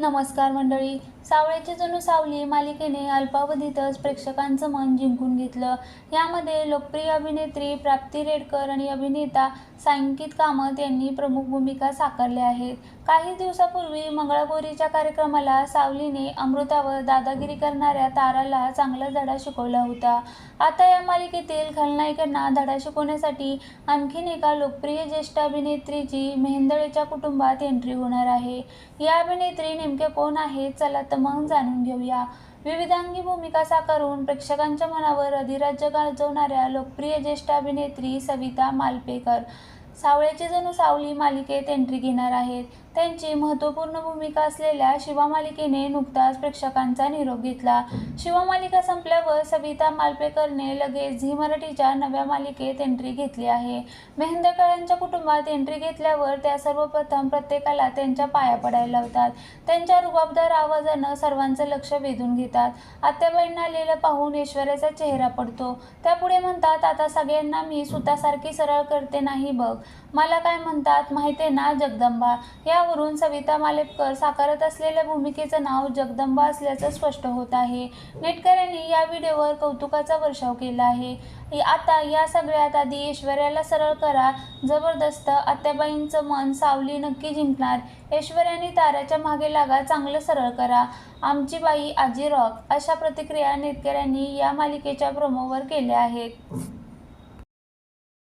नमस्कार मंडळी. सावळ्याची जणू सावली मालिकेने अल्पावधीतच प्रेक्षकांचं मन जिंकून घेतलं. यामध्ये लोकप्रिय अभिनेत्री प्राप्ती रेडकर आणि अभिनेता सांकित कामत यांनी प्रमुख भूमिका साकारल्या आहेत. काही दिवसापूर्वी मंगळागौरीच्या कार्यक्रमाला सावलीने अमृतावर दादागिरी करणाऱ्या ताराला चांगला धडा शिकवला होता. आता या मालिकेतील खलनायकांना धडा शिकवण्यासाठी आणखीन एका लोकप्रिय ज्येष्ठ अभिनेत्रीची मेहेंदळेच्या कुटुंबात एंट्री होणार आहे. या अभिनेत्री नेमके कोण आहेत चला तर मग जाणून घेऊया. विविधांगी भूमिका साकारून प्रेक्षकांच्या मनावर अधिराज्य गाजवणाऱ्या लोकप्रिय ज्येष्ठ अभिनेत्री सविता मालपेकर. सावळेची जणू सावली मालिकेत एंट्री घेणार आहेत. त्यांची महत्त्वपूर्ण भूमिका असलेल्या शिवा मालिकेने नुकताच प्रेक्षकांचा निरोप घेतला. शिवा मालिका संपल्यावर सविता मालपेकरने लगेच झी मराठीच्या नव्या मालिकेत एंट्री घेतली आहे. मेहंदकरांच्या कुटुंबात एंट्री घेतल्यावर त्या सर्वप्रथम प्रत्येकाला त्यांच्या पाया पडायला लावतात. त्यांच्या रुबाबदार आवाजानं सर्वांचं लक्ष वेधून घेतात. आत्याबाईंना आलेलं पाहून ऐश्वर्याचा चेहरा पडतो. त्यापुढे म्हणतात आता सगळ्यांना मी सुतासारखी सरळ करते नाही बघ. मला काय म्हणतात माहिती आहे ना जगदंबा? यावरून सविता मालेपकर साकारत असलेल्या भूमिकेचं नाव जगदंबा असल्याचं स्पष्ट होत आहे. नेटकऱ्यांनी या व्हिडिओवर कौतुकाचा वर्षाव केला आहे. आता या सगळ्यात आधी ऐश्वर्याला सरळ करा जबरदस्त आत्याबाईंचं मन सावली नक्की जिंकणार. ऐश्वर्याने ताऱ्याच्या मागे लागा चांगलं सरळ करा. आमची बाई आजी रॉक अशा प्रतिक्रिया नेटकऱ्यांनी या मालिकेच्या प्रोमोवर केल्या आहेत.